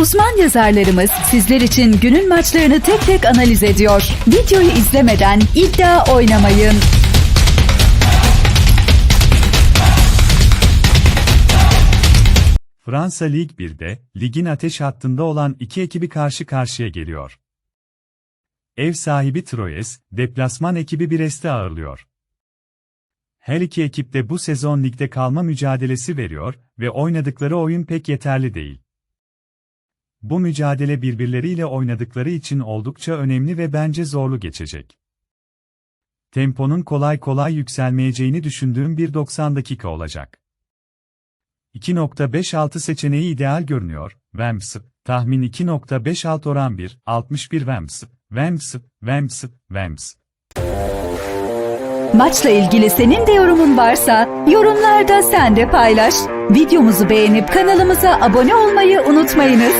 Uzman yazarlarımız sizler için günün maçlarını tek tek analiz ediyor. Videoyu izlemeden iddia oynamayın. Fransa Lig 1'de, ligin ateş hattında olan iki ekibi karşı karşıya geliyor. Ev sahibi Troyes, deplasman ekibi Brest'i ağırlıyor. Her iki ekip de bu sezon ligde kalma mücadelesi veriyor ve oynadıkları oyun pek yeterli değil. Bu mücadele birbirleriyle oynadıkları için oldukça önemli ve bence zorlu geçecek. Temponun kolay kolay yükselmeyeceğini düşündüğüm bir 90 dakika olacak. 2.56 seçeneği ideal görünüyor. Vems, tahmin 2.56 oran 1, 61 Vems, Vems, Vems, Vems. Maçla ilgili senin de yorumun varsa yorumlarda sen de paylaş. Videomuzu beğenip kanalımıza abone olmayı unutmayınız.